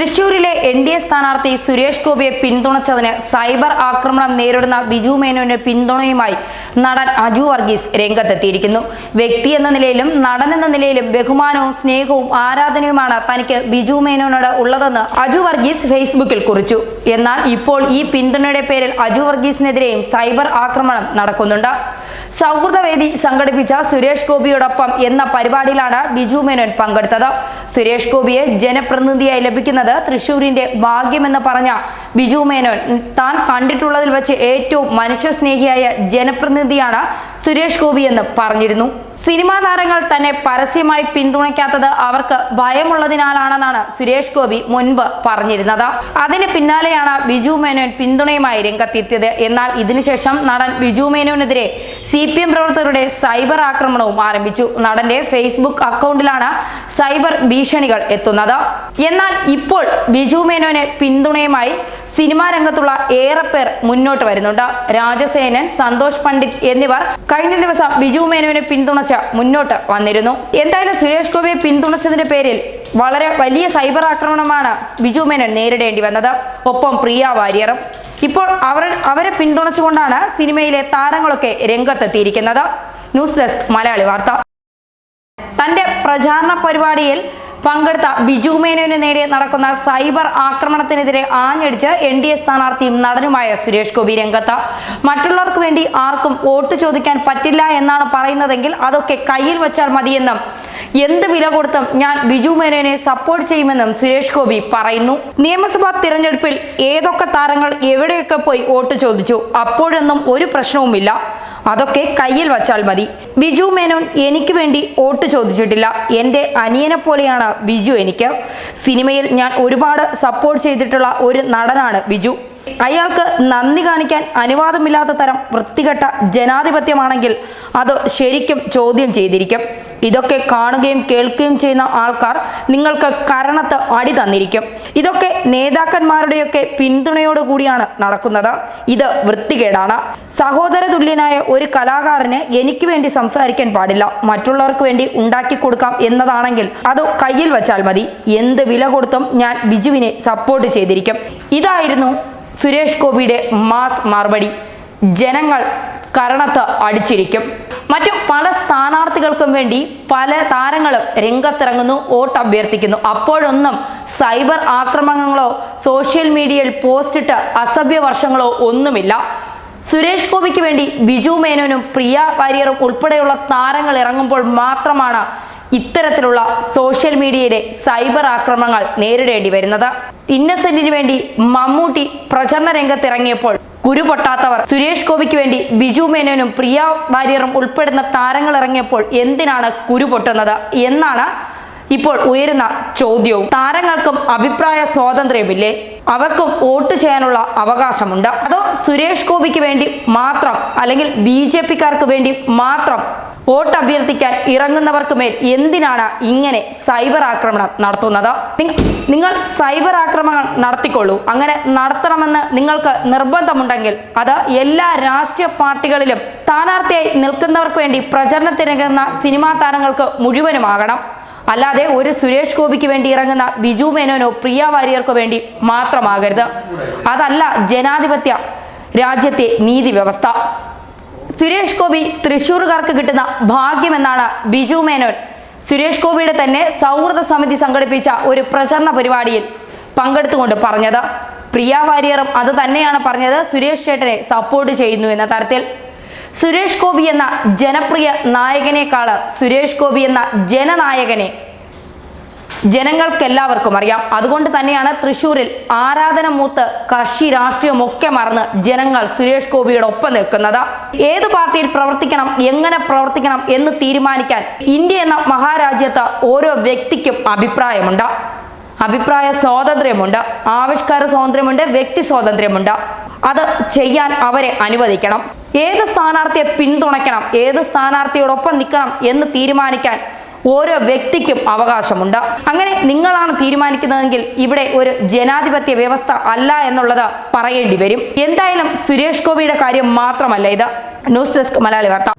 തൃശൂരിലെ N D A സ്ഥാനാർത്ഥി സുരേഷ് ഗോപിയെ പിന്തുണച്ചതിന് സൈബർ ആക്രമണം നേരിടുന്ന ബിജു മേനോന് പിന്തുണയുമായി നടൻ അജു വർഗീസ് രംഗത്തെത്തിയിരിക്കുന്നു. വ്യക്തി എന്ന നിലയിലും നടൻ എന്ന നിലയിലും ബഹുമാനവും സ്നേഹവും ആരാധനയുമാണ് തനിക്ക് ബിജു മേനോനോട് ഉള്ളതെന്ന് അജു വർഗീസ് ഫേസ്ബുക്കിൽ കുറിച്ചു. എന്നാൽ ഇപ്പോൾ ഈ പിന്തുണയുടെ പേരിൽ അജു വർഗീസിനെതിരെയും സൈബർ ആക്രമണം നടക്കുന്നുണ്ട്. സൗഹൃദവേദി സംഘടിപ്പിച്ച സുരേഷ് ഗോപിയോടൊപ്പം എന്ന പരിപാടിയിലാണ് ബിജു മേനോൻ പങ്കെടുത്തത്. സുരേഷ് ഗോപിയെ ജനപ്രതിനിധിയായി ലഭിക്കുന്നത് തൃശൂരിന്റെ ഭാഗ്യമെന്ന് പറഞ്ഞ ബിജു മേനോൻ താൻ കണ്ടിട്ടുള്ളതിൽ വെച്ച് ഏറ്റവും മനുഷ്യസ്നേഹിയായ ജനപ്രതിനിധിയാണ് സുരേഷ് ഗോപി എന്ന് പറഞ്ഞിരുന്നു. സിനിമാ താരങ്ങൾ തന്നെ പരസ്യമായി പിന്തുണയ്ക്കാത്തത് അവർക്ക് ഭയമുള്ളതിനാലാണെന്നാണ് സുരേഷ് ഗോപി മുൻപ് പറഞ്ഞിരുന്നത്. അതിന് പിന്നാലെയാണ് ബിജു മേനോൻ പിന്തുണയുമായി രംഗത്തെത്തിയത്. എന്നാൽ ഇതിനുശേഷം നടൻ ബിജു മേനോനെതിരെ സി പി എം പ്രവർത്തകരുടെ സൈബർ ആക്രമണവും ആരംഭിച്ചു. നടന്റെ ഫേസ്ബുക്ക് അക്കൗണ്ടിലാണ് സൈബർ ഭീഷണികൾ എത്തുന്നത്. എന്നാൽ ഇപ്പോൾ ബിജു മേനോനെ പിന്തുണയുമായി സിനിമാ രംഗത്തുള്ള ഏറെ പേർ മുന്നോട്ട് വരുന്നുണ്ട്. രാജസേനൻ സന്തോഷ് പണ്ഡിറ്റ് എന്നിവർ കഴിഞ്ഞ ദിവസം ബിജു മേനോനെ പിന്തുണച്ച് മുന്നോട്ട് വന്നിരുന്നു. എന്തായാലും സുരേഷ് ഗോപിയെ പിന്തുണച്ചതിന്റെ പേരിൽ വളരെ വലിയ സൈബർ ആക്രമണമാണ് ബിജു മേനോൻ നേരിടേണ്ടി വന്നത്. ഒപ്പം പ്രിയ വാര്യറും. ഇപ്പോൾ അവർ അവരെ പിന്തുണച്ചുകൊണ്ടാണ് സിനിമയിലെ താരങ്ങളൊക്കെ രംഗത്തെത്തിയിരിക്കുന്നത്. ന്യൂസ് ഡെസ്ക് മലയാളി വാർത്ത. തന്റെ പ്രചാരണ പരിപാടിയിൽ പങ്കെടുത്ത ബിജു മേനോന് നേരെ നടക്കുന്ന സൈബർ ആക്രമണത്തിനെതിരെ ആഞ്ഞടിച്ച് എൻ ഡി എ സ്ഥാനാർത്ഥിയും നടനുമായ സുരേഷ് ഗോപി രംഗത്ത്. മറ്റുള്ളവർക്ക് വേണ്ടി ആർക്കും വോട്ട് ചോദിക്കാൻ പറ്റില്ല എന്നാണ് പറയുന്നതെങ്കിൽ അതൊക്കെ കയ്യിൽ വെച്ചാൽ മതിയെന്നും എന്ത് വില കൊടുത്തും ഞാൻ ബിജു മേനോനെ സപ്പോർട്ട് ചെയ്യുമെന്നും സുരേഷ് ഗോപി പറയുന്നു. നിയമസഭാ തിരഞ്ഞെടുപ്പിൽ ഏതൊക്കെ താരങ്ങൾ എവിടെയൊക്കെ പോയി വോട്ട് ചോദിച്ചു? അപ്പോഴൊന്നും ഒരു പ്രശ്നവുമില്ല. അതൊക്കെ കയ്യിൽ വച്ചാൽ മതി. ബിജു മേനോൻ എനിക്ക് വേണ്ടി വോട്ട് ചോദിച്ചിട്ടില്ല. എന്റെ അനിയനെ പോലെയാണ് ബിജു എനിക്ക്. സിനിമയിൽ ഞാൻ ഒരുപാട് സപ്പോർട്ട് ചെയ്തിട്ടുള്ള ഒരു നടനാണ് ബിജു. അയാൾക്ക് നന്ദി കാണിക്കാൻ അനുവാദമില്ലാത്ത തരം വൃത്തികെട്ട ജനാധിപത്യമാണെങ്കിൽ അത് ശരിക്കും ചോദ്യം ചെയ്തിരിക്കും. ഇതൊക്കെ കാണുകയും കേൾക്കുകയും ചെയ്യുന്ന ആൾക്കാർ നിങ്ങൾക്ക് കരണത്ത് അടി തന്നിരിക്കും. ഇതൊക്കെ നേതാക്കന്മാരുടെയൊക്കെ പിന്തുണയോട് കൂടിയാണ് നടക്കുന്നത്. ഇത് വൃത്തികേടാണ്. സഹോദര തുല്യനായ ഒരു കലാകാരന് എനിക്ക് വേണ്ടി സംസാരിക്കാൻ പാടില്ല. മറ്റുള്ളവർക്ക് വേണ്ടി ഉണ്ടാക്കി കൊടുക്കാം എന്നതാണെങ്കിൽ അത് കയ്യിൽ വെച്ചാൽ മതി. എന്ത് വില കൊടുത്തും ഞാൻ ബിജുവിനെ സപ്പോർട്ട് ചെയ്തിരിക്കും. ഇതായിരുന്നു സുരേഷ് ഗോപിയുടെ മാസ് മറുപടി ജനങ്ങൾ കരണത്ത് അടിച്ചിരിക്കും. മറ്റു പല സ്ഥാനാർത്ഥികൾക്കും വേണ്ടി പല താരങ്ങളും രംഗത്തിറങ്ങുന്നു വോട്ട് അഭ്യർത്ഥിക്കുന്നു. അപ്പോഴൊന്നും സൈബർ ആക്രമണങ്ങളോ സോഷ്യൽ മീഡിയയിൽ പോസ്റ്റിട്ട് അസഭ്യ വർഷങ്ങളോ ഒന്നുമില്ല. സുരേഷ് ഗോപിക്ക് വേണ്ടി ബിജു മേനോനും പ്രിയ വാര്യറും ഉൾപ്പെടെയുള്ള താരങ്ങൾ ഇറങ്ങുമ്പോൾ മാത്രമാണ് ഇത്തരത്തിലുള്ള സോഷ്യൽ മീഡിയയിലെ സൈബർ ആക്രമണങ്ങൾ നേരിടേണ്ടി വരുന്നത്. ഇന്നസെന്റിന് വേണ്ടി മമ്മൂട്ടി പ്രചരണ രംഗത്തിറങ്ങിയപ്പോൾ കുരു പൊട്ടാത്തവർ. സുരേഷ് ഗോപിക്ക് വേണ്ടി ബിജു മേനോനും പ്രിയ വാര്യറും ഉൾപ്പെടുന്ന താരങ്ങൾ ഇറങ്ങിയപ്പോൾ എന്തിനാണ് കുരു പൊട്ടുന്നത് എന്നാണ് ഇപ്പോൾ ഉയരുന്ന ചോദ്യവും. താരങ്ങൾക്കും അഭിപ്രായ സ്വാതന്ത്ര്യമില്ലേ അവർക്കും വോട്ട് ചെയ്യാനുള്ള അവകാശമുണ്ട്. അതോ സുരേഷ് ഗോപിക്ക് വേണ്ടി മാത്രം അല്ലെങ്കിൽ ബി വേണ്ടി മാത്രം വോട്ട് അഭ്യർത്ഥിക്കാൻ ഇറങ്ങുന്നവർക്ക് മേൽ എന്തിനാണ് ഇങ്ങനെ സൈബർ ആക്രമണം നടത്തുന്നത്? നിങ്ങൾ സൈബർ ആക്രമണം നടത്തിക്കൊള്ളൂ. അങ്ങനെ നടത്തണമെന്ന് നിങ്ങൾക്ക് നിർബന്ധമുണ്ടെങ്കിൽ അത് എല്ലാ രാഷ്ട്രീയ പാർട്ടികളിലും സ്ഥാനാർത്ഥിയായി നിൽക്കുന്നവർക്ക് വേണ്ടി പ്രചരണത്തിനിറങ്ങുന്ന സിനിമാ താരങ്ങൾക്ക് മുഴുവനുമാകണം. അല്ലാതെ ഒരു സുരേഷ് ഗോപിക്ക് വേണ്ടി ഇറങ്ങുന്ന ബിജു മേനോനോ പ്രിയ വാര്യർക്കോ വേണ്ടി മാത്രമാകരുത്. അതല്ല ജനാധിപത്യ രാജ്യത്തെ നീതി വ്യവസ്ഥ. സുരേഷ് ഗോപി തൃശ്ശൂർകാർക്ക് കിട്ടുന്ന ഭാഗ്യമെന്നാണ് ബിജു മേനോൻ. സുരേഷ് ഗോപിയുടെ തന്നെ സൗഹൃദ സമിതി സംഘടിപ്പിച്ച ഒരു പ്രചരണ പരിപാടിയിൽ പങ്കെടുത്തുകൊണ്ട് പറഞ്ഞത്. പ്രിയ വാര്യറും അത് തന്നെയാണ് പറഞ്ഞത്. സുരേഷ് ചേട്ടനെ സപ്പോർട്ട് ചെയ്യുന്നു എന്ന തരത്തിൽ. സുരേഷ് ഗോപി എന്ന ജനപ്രിയ നായകനേക്കാൾ സുരേഷ് ഗോപി എന്ന ജനനായകനെ ജനങ്ങൾക്കെല്ലാവർക്കും അറിയാം. അതുകൊണ്ട് തന്നെയാണ് തൃശ്ശൂരിൽ ആരാധന മൂത്ത് കക്ഷി രാഷ്ട്രീയമൊക്കെ മറന്ന് ജനങ്ങൾ സുരേഷ് ഗോപിയുടെ ഒപ്പം നിൽക്കുന്നത്. ഏത് പാർട്ടിയിൽ പ്രവർത്തിക്കണം എങ്ങനെ പ്രവർത്തിക്കണം എന്ന് തീരുമാനിക്കാൻ ഇന്ത്യ എന്ന മഹാരാജ്യത്ത് ഓരോ വ്യക്തിക്കും അഭിപ്രായമുണ്ട്. അഭിപ്രായ സ്വാതന്ത്ര്യമുണ്ട്. ആവിഷ്കാര സ്വാതന്ത്ര്യമുണ്ട് വ്യക്തി സ്വാതന്ത്ര്യമുണ്ട്. അത് ചെയ്യാൻ അവരെ അനുവദിക്കണം. ഏത് സ്ഥാനാർത്ഥിയെ പിന്തുണയ്ക്കണം ഏത് സ്ഥാനാർത്ഥിയോടൊപ്പം നിൽക്കണം എന്ന് തീരുമാനിക്കാൻ ഓരോ വ്യക്തിക്കും അവകാശമുണ്ട്. അങ്ങനെ നിങ്ങളാണ് തീരുമാനിക്കുന്നതെങ്കിൽ ഇവിടെ ഒരു ജനാധിപത്യ വ്യവസ്ഥ അല്ല എന്നുള്ളത് പറയേണ്ടി വരും. എന്തായാലും സുരേഷ് ഗോപിയുടെ കാര്യം മാത്രമല്ല ഇത്. ന്യൂസ് ഡെസ്ക് മലയാളി വാർത്ത.